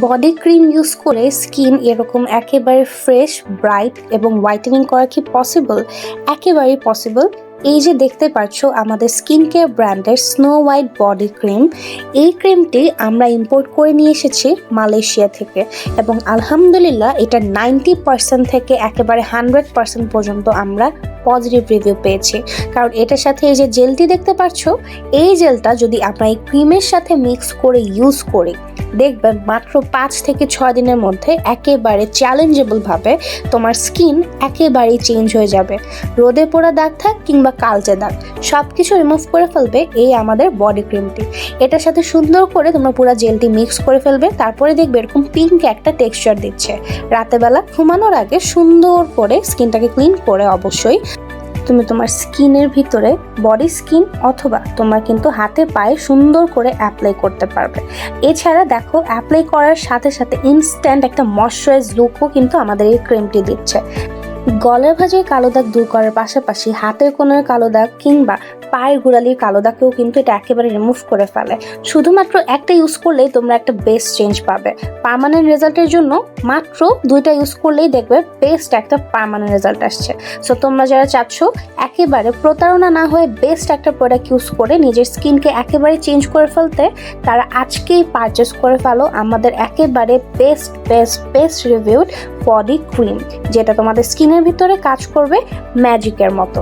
Body cream use করে skin এরকম একেবারে ফ্রেশ ব্রাইট এবং হোয়াইটেনিং করা কি পসিবল একেবারেই পসিবল এই যে দেখতে পাচ্ছ, আমাদের স্কিন কেয়ার ব্র্যান্ডের স্নো হোয়াইট বডি ক্রিম এই ক্রিমটি আমরা ইম্পোর্ট করে নিয়ে এসেছি মালয়েশিয়া থেকে এবং আলহামদুলিল্লাহ এটা নাইনটি পার্সেন্ট থেকে একেবারে হান্ড্রেড পার্সেন্ট পর্যন্ত আমরা পজিটিভ রিভিউ পেয়েছি। কারণ এটার সাথে এই যে জেলটি দেখতে পাচ্ছ, এই জেলটা যদি আমরা এই ক্রিমের সাথে মিক্স করে ইউজ করি, দেখবেন মাত্র পাঁচ থেকে ছয় দিনের মধ্যে একেবারে চ্যালেঞ্জেবল ভাবে তোমার স্কিন একেবারেই চেঞ্জ হয়ে যাবে। রোদে পোড়া দাগ থাক কিংবা কালচে দাগ সব কিছু রিমুভ করে ফেলবে এই আমাদের বডি ক্রিমটি এটার সাথে সুন্দর করে তোমরা পুরো জেলটি মিক্স করে ফেলবে, তারপরে দেখবে এরকম পিঙ্ক একটা টেক্সচার দিচ্ছে। রাতেবেলা ঘুমানোর আগে সুন্দর করে স্কিনটাকে ক্লিন করে অবশ্যই তুমি তোমার স্কিনের ভিতরে বডি স্কিন অথবা তোমার কিন্তু হাতে পায়ে সুন্দর করে অ্যাপ্লাই করতে পারবে। এছাড়া দেখো অ্যাপ্লাই করার সাথে সাথে ইনস্ট্যান্ট একটা ময়শ্চারাইজ লুকও কিন্তু আমাদের এই ক্রিমটি দিচ্ছে। গলের ভাজের কালো দাগ দূর করার পাশাপাশি হাতের কোণের কালো দাগ কিংবা পায়ের গোড়ালির কালো দাগকেও কিন্তু এটা একেবারে রিমুভ করে ফেলে। শুধুমাত্র একটা ইউজ করলেই তোমরা একটা বেস্ট চেঞ্জ পাবে। পার্মানেন্ট রেজাল্টের জন্য মাত্র দুইটা ইউজ করলেই দেখবে বেস্ট একটা পার্মানেন্ট রেজাল্ট আসছে। সো তোমরা যারা চাচ্ছ একেবারে প্রতারণা না হয়ে বেস্ট একটা প্রোডাক্ট ইউজ করে নিজের স্কিনকে একেবারে চেঞ্জ করে ফেলতে, তারা আজকেই পারচেস করে ফেলো আমাদের একেবারে best best best reviewed body cream যেটা তোমাদের স্কিনের ভিতরে কাজ করবে ম্যাজিকের মতো।